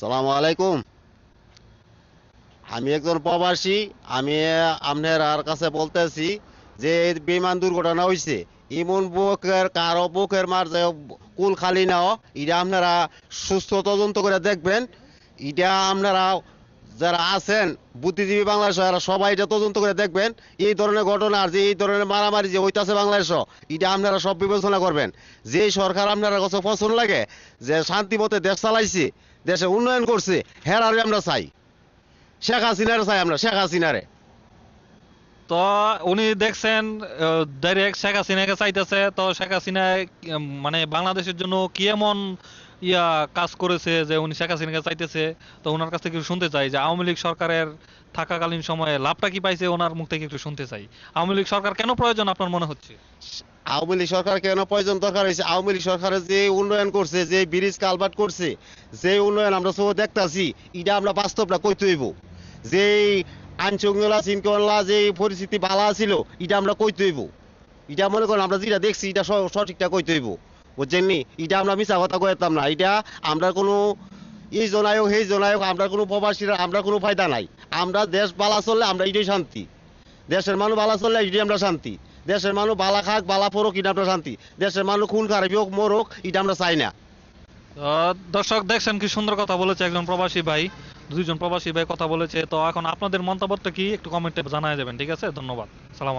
সালাম আলাইকুম। আমি একজন প্রবাসী, আমি আপনার আর কাছে বলতেছি যে বিমান দুর্ঘটনা হয়েছে ইমন বুকের, কারও বুকের মার যে কুল খালি নাও, এটা আপনারা সুস্থ তদন্ত করে দেখবেন। এটা আপনারা যারা আছেন, বুদ্ধিজীবী বাংলাদেশ এরা সবাই এটা তদন্ত করে দেখবেন, এই ধরনের ঘটনা আর যে এই ধরনের মারামারি যে হইতাছে বাংলাদেশ, এটা আপনারা সব বিবেচনা করবেন। যে সরকার আপনারা কাছে পছন্দ লাগে, যে শান্তি মতে দেশ চালাইছে, দেশে উন্নয়ন করছে, হেরারে আমরা চাই। শেখ হাসিনারে চাই আমরা, শেখ হাসিনারে। তো উনি দেখছেন ডাইরেক্ট শেখ হাসিনাকে চাইতেছে। তো শেখ হাসিনা মানে বাংলাদেশের জন্য কি এমন ইয়া কাজ করেছে যে উনি শেখ হাসিনাকে চাইতেছে? তো ওনার কাছ থেকে শুনতে চাই যে আওয়ামী লীগ সরকারের থাকাকালীন সময়ে লাভটা কি পাইছে? ওনার মুখ থেকে একটু শুনতে চাই। আওয়ামী লীগ সরকার কেন প্রয়োজন আপনার মনে হচ্ছে? আওয়ামী লীগ সরকার কেন প্রয়োজন? দরকার হয়েছে আওয়ামী লীগ সরকারের যে উন্নয়ন করছে, যে ব্রিজ কালভার্ট করছে, যে উন্নয়ন আমরা সব দেখতাছি, এটা আমরা বাস্তবটা কইতে হইব। যে আইনশৃঙ্খলা শৃঙ্খলা যে পরিস্থিতি ভালো ছিল এটা আমরা কইতে হইব। এটা মনে করেন আমরা যেটা দেখছি, এটা সঠিকটা কইতে হইব। বুঝছেন নি? এটা আমরা মিছা কথা কইতাম না। এটা আমরা কোনো এই জনায়ক, সেই জনায়ক, আমরা কোনো প্রবাসীরা, আমরা কোনো ফায়দা নাই। আমরা দেশ বালা চললে আমরা এটাই শান্তি। দেশের মানুষ বালা চললে এটাই আমরা শান্তি। দেশের মানুষ বালা খাক, বালা পড়ুক এটা আমরা শান্তি। দেশের মানুষ খুন খারাপি হোক, মরুক, এটা আমরা চাই না। দর্শক, দেখছেন কি সুন্দর কথা বলেছে একজন প্রবাসী ভাই। দুইজন প্রবাসী ভাই কথা বলেছে, তো এখন আপনাদের মন্তব্যটা কি? একটু কমেন্টে জানায় যাবেন ঠিক আছে? ধন্যবাদ। সালাম